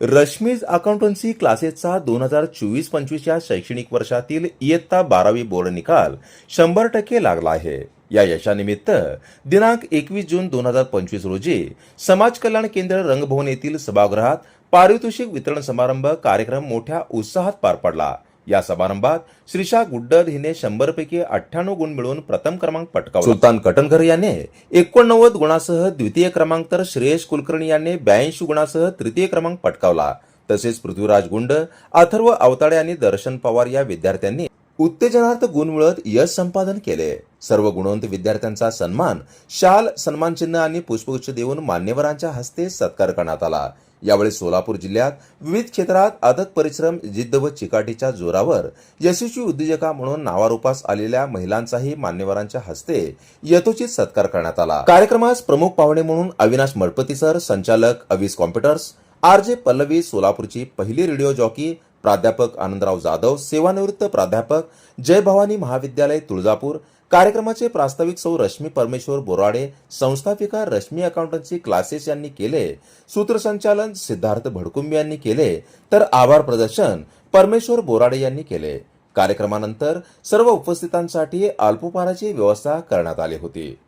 Rashmi's accountancy क्लासेसचा दोन हजार चोवीस पंचवीस या शैक्षणिक वर्षातील इयत्ता बारावी बोर्ड निकाल शंभर टक्के लागला आहे. या यशानिमित्त दिनांक एकवीस जून दोन हजार पंचवीस रोजी समाज कल्याण केंद्र रंगभवन येथील सभागृहात पारितोषिक वितरण समारंभ कार्यक्रम मोठ्या उत्साहात पार पडला. या समारंभात श्रीषा गुड्डल हिने शंभर पैकी अठ्ठ्याण्णव गुण मिळवून प्रथम क्रमांक पटकावला. सुलतान कटनकर याने एकोणनव्वद गुणासह द्वितीय क्रमांक तर श्रेयश कुलकर्णी याने ब्याऐंशी गुणासह तृतीय क्रमांक पटकावला. तसेच पृथ्वीराज गुंड अथर्व अवताडे आणि दर्शन पवार या विद्यार्थ्यांनी उत्तेजनार्थ गुण मिळत यश संपादन केले. सर्व गुणवंत विद्यार्थ्यांचा सन्मान शाल सन्मान चिन्ह आणि पुष्पगुच्छ देऊन मान्यवरांच्या हस्ते सत्कार करण्यात आला. यावेळी सोलापूर जिल्ह्यात विविध क्षेत्रात अथक परिश्रम जिद्द व चिकाटीच्या जोरावर यशस्वी उद्योजका म्हणून नावारूपास आलेल्या महिलांचाही मान्यवरांच्या हस्ते यथोचित सत्कार करण्यात आला. कार्यक्रमास प्रमुख पाहुणे म्हणून अविनाश मडपती सर संचालक अवीस कॉम्प्युटर्स आर जे पल्लवी सोलापूरची पहिली रेडिओ जॉकी प्राध्यापक आनंदराव जाधव सेवानिवृत्त प्राध्यापक जय भवानी महाविद्यालय तुळजापूर कार्यक्रमाचे प्रास्ताविक सौ रश्मी परमेश्वर बोराडे संस्थापिका रश्मी अकाउंटन्सी क्लासेस यांनी केले सूत्रसंचालन सिद्धार्थ भडकुंबी यांनी केले तर आभार प्रदर्शन परमेश्वर बोराडे यांनी केले. कार्यक्रमानंतर सर्व उपस्थितांसाठी अल्पोपहाराची व्यवस्था करण्यात आली होती.